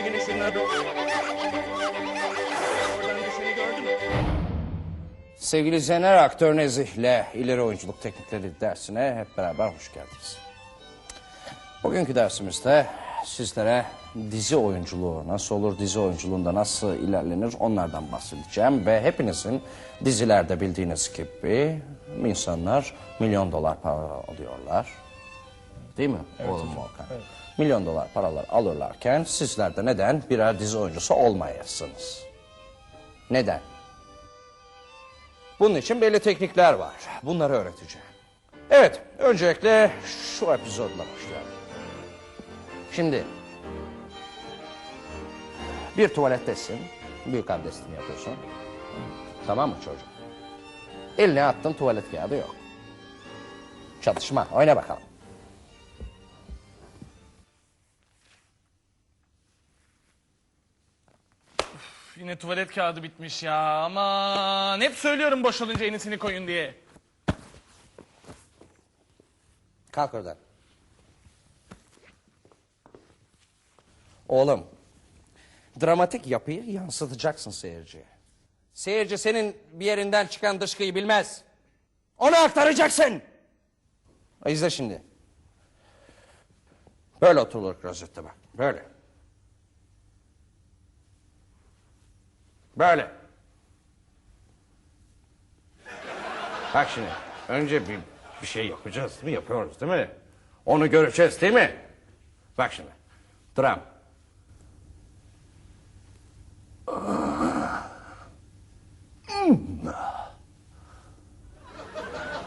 o gün ışınlar. Oradan düşeni gördün mü? Sevgili Zener Aktör Nezih'le ileri oyunculuk teknikleri dersine hep beraber hoş geldiniz. Bugünkü dersimizde sizlere dizi oyunculuğu nasıl olur, dizi oyunculuğunda nasıl ilerlenir onlardan bahsedeceğim. Ve hepinizin dizilerde bildiğiniz gibi insanlar milyon dolar para alıyorlar. Değil mi oğlum Volkan? Milyon dolar paralar alırlarken sizler de neden birer dizi oyuncusu olmayasınız? Neden? Bunun için belli teknikler var. Bunları öğreteceğim. Evet, öncelikle şu epizodla başlayalım. Şimdi bir tuvalettesin, büyük abdestini yapıyorsun. Tamam mı çocuk? Eline attın tuvalet kağıdı yok. Çatışma, oyna bakalım. Yine tuvalet kağıdı bitmiş ya. Aman hep söylüyorum boşalınca yenisini koyun diye. Kalk oradan. Oğlum, dramatik yapıyı yansıtacaksın seyirciye. Seyirci senin bir yerinden çıkan dışkıyı bilmez. Onu aktaracaksın. İzle şimdi. Böyle oturulur klozette bak. Böyle. Böyle. Bak şimdi. Önce bir, bir şey yapacağız mi? Yapıyoruz değil mi? Onu göreceğiz değil mi? Bak şimdi. Dram.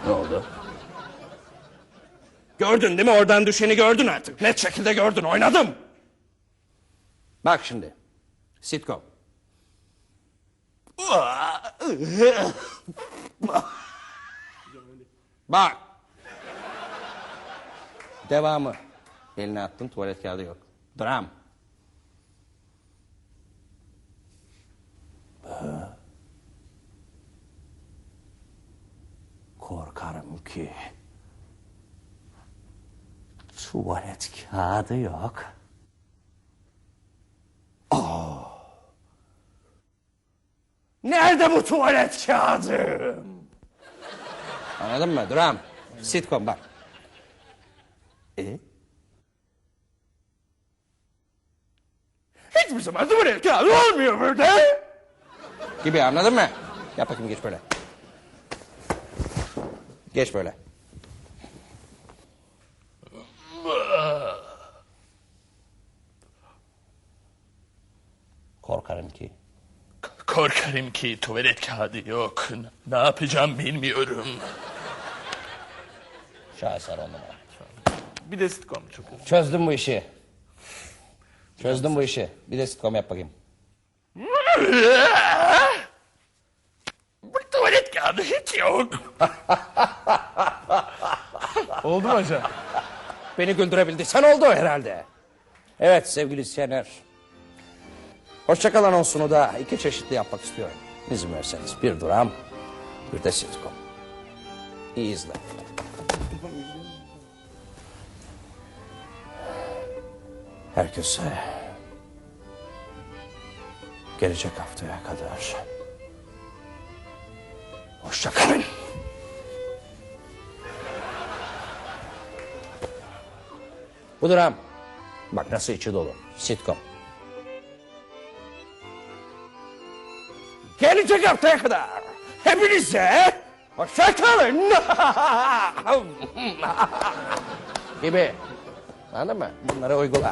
Ne oldu? Gördün değil mi? Oradan düşeni gördün artık. Net şekilde gördün. Oynadım. Bak şimdi. Sitcom. Bak. Devamı. Eline attın tuvalet kağıdı yok. Dram. Korkarım ki tuvalet kağıdı yok. Nerede bu tuvalet kağıdı? Anladın mı? Dram. Sitcom bak. E? Hiçbir zaman tuvalet kağıdı olmuyor burada. Gibi anladın mı? Yap bakayım geç böyle. Geç böyle. Korkarım ki. Korkarım ki tuvalet kağıdı yok. Ne yapacağım bilmiyorum. Şaheser on numara. Bir de sitcom çok. Çözdüm bu işi. Çözdüm bu işi. Bir de sitcom yap bakayım. Bu tuvalet kağıdı hiç yok. Oldu mu hocam? Beni güldürebildiysen oldu herhalde. Evet sevgili izleyenler. Hoşçakal anonsunu da iki çeşitli yapmak istiyorum. İzin verseniz bir dram, bir de sitcom. İyi izle. Herkese gelecek haftaya kadar hoşçakalın. Bu dram. Bak nasıl içi dolu. Sitcom. Gelecek haftaya kadar hepinize hoşçakalın. Gibi. Anladın mı? Bunları uygula.